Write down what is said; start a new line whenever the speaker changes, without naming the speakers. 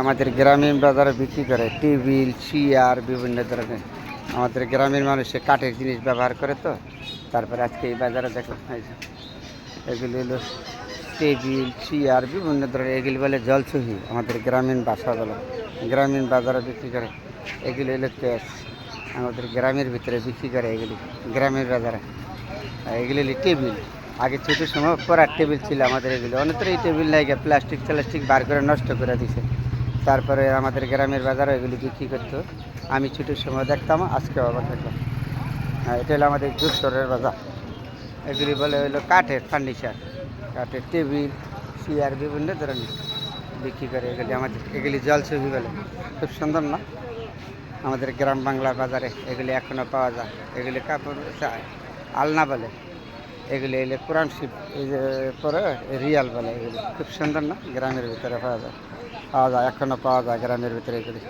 আমাদের গ্রামীণ বাজারে বিক্রি করে, টেবিল, চেয়ার, বিভিন্ন ধরনের। আমাদের গ্রামের মানুষে কাঠের জিনিস ব্যবহার করে তো। তারপরে আজকে এই বাজারে দেখো এগুলি হলো টেবিল, চেয়ার, বিভিন্ন ধরনের। এগুলি বলে জলছুহি আমাদের গ্রামীণ বাসা বলে। গ্রামীণ বাজারে বিক্রি করে, এগুলি হলো ক্যাশ আমাদের গ্রামের ভিতরে বিক্রি করে এগুলি, গ্রামের বাজারে। এগুলি হলো টেবিল। আগে ছোটো সময় পড়ার টেবিল ছিল আমাদের এগুলো। অনেকটা এই টেবিল নাই প্লাস্টিক প্লাস্টিক বার করে নষ্ট করে দিছে। তারপরে আমাদের গ্রামের বাজারে এগুলি বিক্রি করতো। আমি ছোটোর সময় দেখতাম আজকে আবার দেখলাম। হ্যাঁ এটা হলো আমাদের জোরসরের বাজার। এগুলি বলে হলো কাঠের ফার্নিচার, কাঠের টেবিল, চেয়ার, বিভিন্ন ধরনের বিক্রি করে এগুলি আমাদের, এগুলি জলছবি বলে। খুব সুন্দর না? আমাদের গ্রাম বাংলার বাজারে এগুলি এখনও পাওয়া যায়। এগুলি কাপড়, আলনা বলে। এগুলি এলে কোরআন শিব, এই যে পরে রিয়াল বলে এগুলি। খুব সুন্দর না? গ্রামের ভিতরে পাওয়া যায়। পাওয়া যায় এখনও পাওয়া যায় গ্রামের ভিতরে এগুলি।